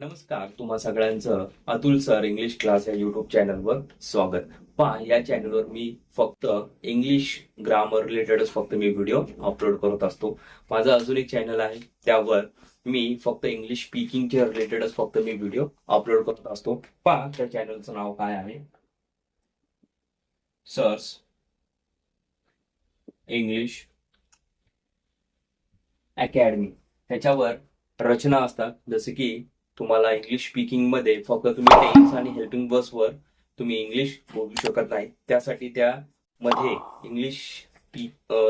नमस्कार तुम्हा सगळ्यांचं अतुल सर इंग्लिश क्लास या युट्यूब चॅनलवर स्वागत. पहा या चॅनलवर मी फक्त इंग्लिश ग्रामर रिलेटेडच फक्त मी व्हिडिओ अपलोड करत असतो. माझं अजून एक चॅनल आहे त्यावर मी फक्त इंग्लिश स्पीकिंगच्या रिलेटेडच फक्त मी व्हिडिओ अपलोड करत असतो. पहा त्या चॅनलचं नाव काय आहे? सर्स इंग्लिश अकॅडमी त्याच्यावर रचना असतात जसे की तुम्हाला इंग्लिश स्पीकिंगमध्ये फक्त तुम्ही टेन्स आणि हेल्पिंग बसवर तुम्ही इंग्लिश बोलू शकत नाही. त्यासाठी त्यामध्ये इंग्लिश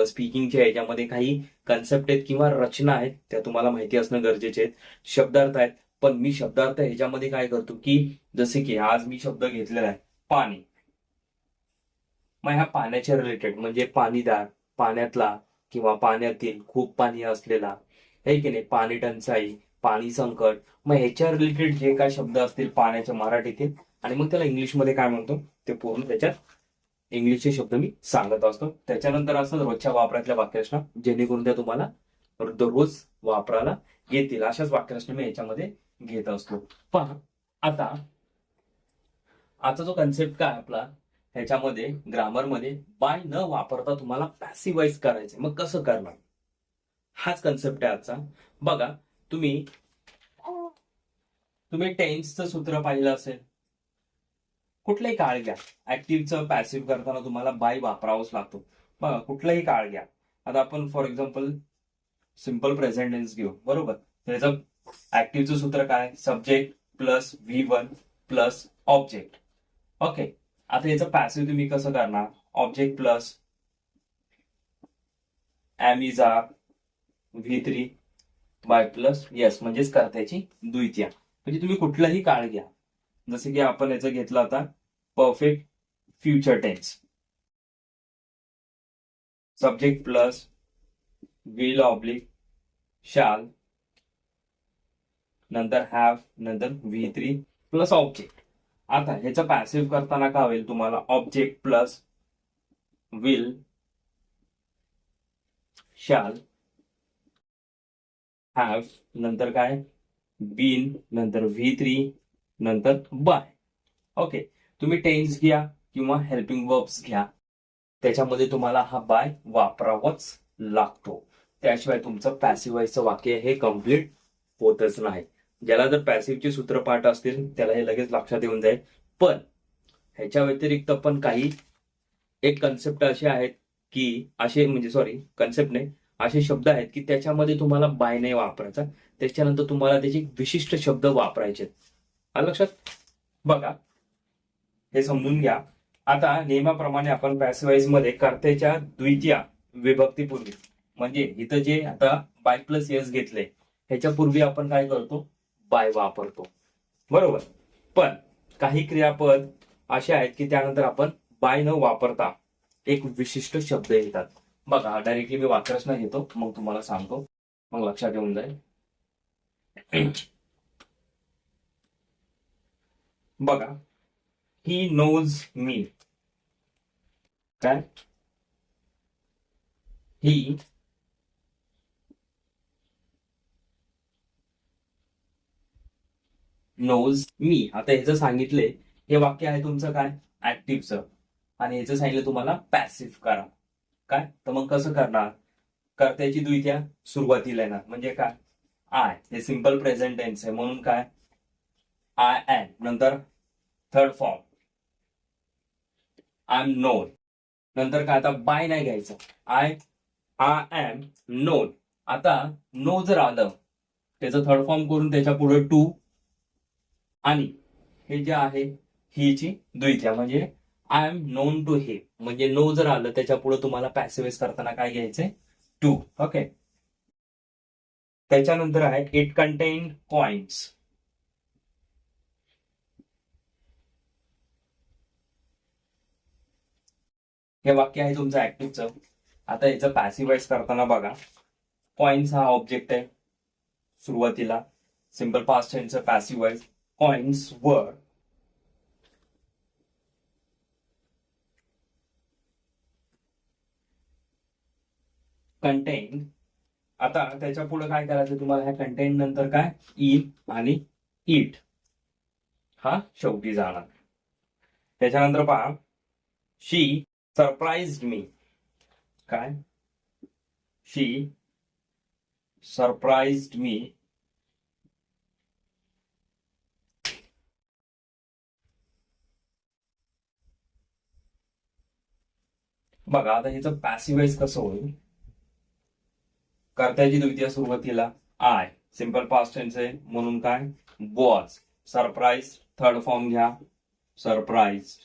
स्पीकिंगच्या याच्यामध्ये काही कन्सेप्ट आहेत किंवा रचना आहेत त्या तुम्हाला माहिती असणं गरजेचे आहेत. शब्दार्थ आहेत. पण मी शब्दार्थ ह्याच्यामध्ये काय करतो की जसे की आज मी शब्द घेतलेला आहे पाणी. मग ह्या पाण्याच्या रिलेटेड म्हणजे पाणीदार पाण्यातला किंवा पाण्यातील खूप पाणी असलेला. हे की नाही? पाणी टंचाई पाणी संकट. मग ह्याच्या रिलेटेड जे काय शब्द असतील पाण्याच्या मराठीतील आणि मग त्याला इंग्लिशमध्ये काय म्हणतो? ते पूर्ण त्याच्यात इंग्लिशचे शब्द मी सांगत असतो. त्याच्यानंतर असं रोजच्या वापरातल्या वाक्यरचना जेणेकरून त्या तुम्हाला दररोज वापराला येतील. अशाच वाक्यरचना मी याच्यामध्ये घेत असतो. पहा आता आता जो कन्सेप्ट काय आपला ह्याच्यामध्ये ग्रामरमध्ये बाय न वापरता तुम्हाला पॅसिवाइज करायचं मग कसं करणार? हाच कन्सेप्ट आहे आजचा. बघा तुम्ही? तुम्ही टेन्सचं सूत्र पाहिलं असेल. कुठलाही काळ घ्या. ऍक्टिव्हचं पॅसिव्ह करताना तुम्हाला बाय वापरावाच लागतो. बघा कुठलाही काळ घ्या. आता आपण for example simple present tense घेऊ. बरोबर? त्याचं ऍक्टिव्हचं सूत्र काय? Subject plus V one plus object okay आता याचं पॅसिव्ह तुम्ही कसं करणार? Object plus am V three by plus yes म्हणजेच कर्त्याची द्वितीय. म्हणजे तुम्ही कुठलाही काळ घ्या. जसे की आपण याचं घेतला होता perfect future tense subject plus will oblique shall नंतर हॅव नंतर व्ही थ्री प्लस ऑब्जेक्ट आता ह्याचं पॅसिव्ह करताना काय होईल तुम्हाला? Object plus will shall have नंतर काय? बीन नंतर व्ही थ्री नंतर बाय ओके तुम्ही टेन्स घ्या किंवा हेल्पिंग वर्ब्स घ्या. त्याच्यामध्ये तुम्हाला हा बाय वापरावाच लागतो. त्याशिवाय तुमचं पॅसिवाईजचं वाक्य हे कंप्लीट होतच नाही. ज्याला जर पॅसिव्हचे सूत्र पाठ असतील त्याला हे लगेच लक्षात येऊन जाईल. पण ह्याच्या व्यतिरिक्त पण काही एक कन्सेप्ट असे आहेत की असे म्हणजे सॉरी कन्सेप्ट नाही असे शब्द आहेत की त्याच्यामध्ये तुम्हाला बाय नाही वापरायचा. त्याच्यानंतर तुम्हाला त्याचे विशिष्ट शब्द वापरायचे आलं लक्षात? बघा. हे समजून घ्या. आता नियमाप्रमाणे आपण पॅसिवाईजमध्ये कर्त्याच्या द्वितीय विभक्तीपूर्वी म्हणजे इथं जे आता बाय प्लस एस घेतले ह्याच्या पूर्वी आपण काय करतो? बाय वापरतो. बरोबर? पण काही क्रियापद असे आहेत की त्यानंतर आपण बाय न वापरता एक विशिष्ट शब्द येतात. बघा डायरेक्टली मी वाक्यरचना घेतो मग तुम्हाला सांगतो. मग लक्षात येऊन जाईल. बघा ही नोज मी काय? ही नोज मी आता ह्याचं सांगितले हे वाक्य आहे तुमचं काय? ऍक्टिव्हचं आणि ह्याचं सांगितलं तुम्हाला पॅसिव्ह करा. काय? तर मग कसं करणार? कर्त्याची द्वितीया सुरुवातीला येणार. म्हणजे काय? आय हे सिंपल प्रेझेंट टेन्स आहे. म्हणून काय? आय एम नंतर third form I am known नंतर काय? आता बाय नाही घ्यायचं. आय आय एम नोन आता नो जर आलं त्याचं थर्ड फॉर्म करून त्याच्या पुढे टू आणि हे जे आहे हीची द्वितीया. म्हणजे आय एम नोन टू हे म्हणजे नो जर आलं त्याच्या पुढे तुम्हाला पॅसिवाइज करताना काय घ्यायचंय? टू ओके त्याच्यानंतर आहे इट कंटेन कॉइन्स हे वाक्य आहे तुमचं ऍक्टिव्हचं आता याचं पॅसिवाइज करताना बघा. कॉइन्स हा ऑब्जेक्ट आहे. सुरुवातीला. सिंपल पास्ट टेन्सचं पॅसिवाइज कॉइन्स वर कंटेन आता त्याच्या पुढे काय करायचं तुम्हाला? ह्या कंटेंट नंतर काय? इन आणि इट हा शेवटी जाणार. त्याच्यानंतर पहा. शी सरप्राईज मी काय? शी सरप्राईज मी बघा आता ह्याचं पॅसिवाईज कसं होईल? कर्त्याची द्वितीय सुरुवातीला आय सिंपल पास्ट टेन्स आहे. म्हणून काय? वॉज सरप्राईज थर्ड फॉर्म घ्या. सरप्राईज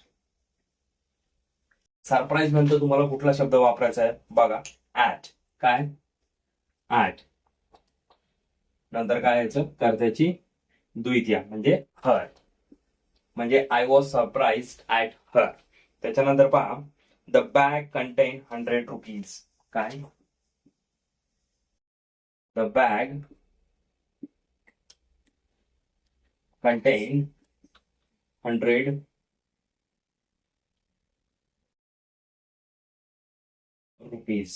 सरप्राईज नंतर तुम्हाला कुठला शब्द वापरायचा आहे? बघा. ऍट काय? ऍट नंतर काय यायचं? कर्त्याची द्वितीय म्हणजे हर म्हणजे I was surprise at her त्याच्यानंतर पहा. The bag contain hundred rupees काय? द बॅग contain 100 रुपीज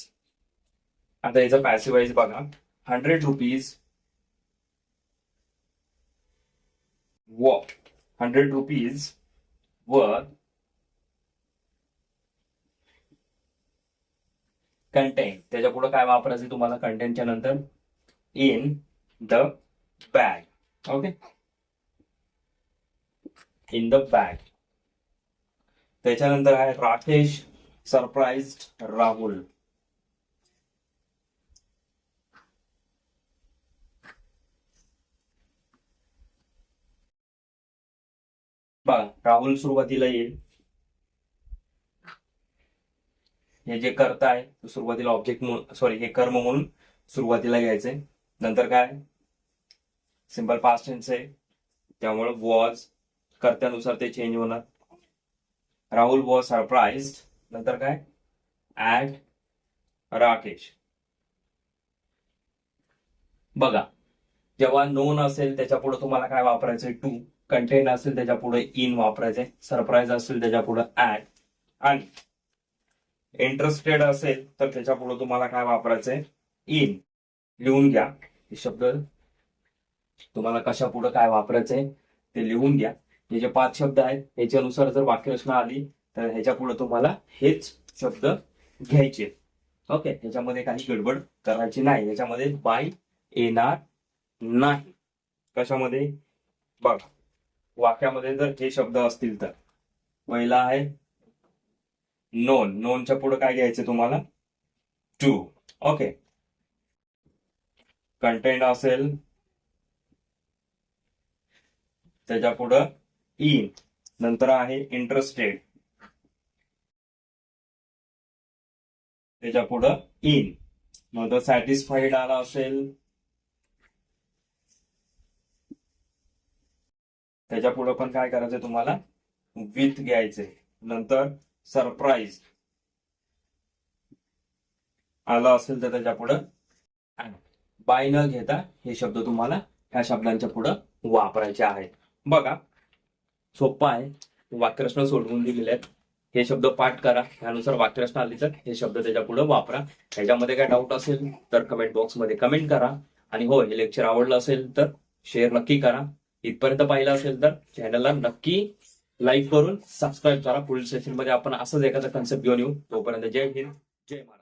आता याचा पॅसिवाईज बघा. हंड्रेड रुपीज व हंड्रेड रुपीज व कंटेन त्याच्या पुढे काय वापरायचं तुम्हाला कंटेनच्या नंतर? In the bag. Okay in the bag त्याच्यानंतर आहे राकेश सरप्राईज राहुल. बघा राहुल सुरुवातीला येईल. हे जे करताय आहे सुरुवातीला ऑब्जेक्ट म्हणून सॉरी हे कर्म म्हणून सुरुवातीला घ्यायचंय. नंतर काय? सिंपल पास्ट टेन्स आहे. त्यामुळे वॉज कर्त्यानुसार ते चेंज होणार. राहुल वॉज सरप्राईज नंतर काय? ऍट राकेश बघा जेव्हा नोन असेल त्याच्या पुढे तुम्हाला काय वापरायचंय? टू कंटेंट असेल त्याच्या पुढे इन वापरायचंय. सरप्राईज असेल त्याच्या पुढे ऍट आणि इंटरेस्टेड असेल तर त्याच्या पुढे तुम्हाला काय वापरायचंय? इन लिहून घ्या. हे शब्द तुम्हाला कशा पुढे काय वापरायचंय ते लिहून घ्या. हे जे पाच शब्द आहेत ह्याच्यानुसार जर वाक्यरचना आली तर ह्याच्या पुढे तुम्हाला हेच शब्द घ्यायचे. ओके? ह्याच्यामध्ये काही गडबड करायची नाही. ह्याच्यामध्ये बाय येणार नाही. कशामध्ये? बघा. वाक्यामध्ये जर हे शब्द असतील तर. पहिला आहे नोन नोनच्या पुढे काय घ्यायचं तुम्हाला? टू. ओके? कंटेंट असेल. त्याच्या पुढं इन. नंतर आहे इंटरेस्टेड त्याच्या पुढं इन. नंतर सॅटिस्फाईड आला असेल. त्याच्या पुढं पण काय करायचंय तुम्हाला? विथ घ्यायचे नंतर सरप्राईज आला असेल तर त्याच्या पुढं. बाय न घेता हे शब्द तुम्हाला ह्या शब्दांच्या पुढं वापरायचे आहेत. बघा सोपा आहे. वाक्यरचना सोडवून दिलेले आहेत. हे शब्द पाठ करा. त्यानुसार वाक्यरचना आली तर हे शब्द त्याच्या पुढे वापरा. ह्याच्यामध्ये काय डाऊट असेल तर कमेंट बॉक्समध्ये कमेंट करा. आणि हो हे लेक्चर आवडलं असेल तर शेअर नक्की करा. इथपर्यंत पाहिलं असेल तर चॅनलला नक्की लाईक करून सबस्क्राईब करा. पुढील सेशनमध्ये आपण असंच एखादा कन्सेप्ट घेऊन येऊ. तोपर्यंत जय हिंद जय महाराज